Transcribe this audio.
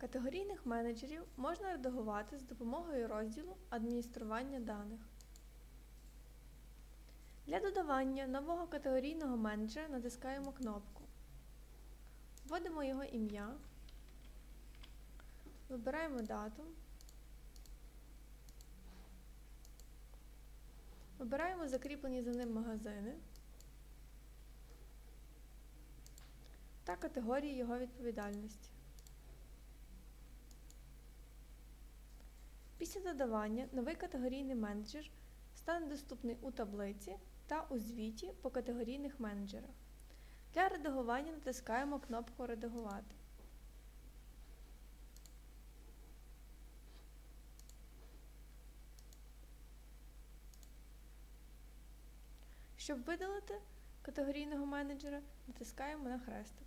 Категорійних менеджерів можна редагувати з допомогою розділу Адміністрування даних. Для додавання нового категорійного менеджера натискаємо кнопку. Вводимо його ім'я, вибираємо дату, вибираємо закріплені за ним магазини та категорії його відповідальності. Після додавання новий категорійний менеджер стане доступний у таблиці та у звіті по категорійних менеджерах. Для редагування натискаємо кнопку Редагувати. Щоб видалити категорійного менеджера, натискаємо на хрестик.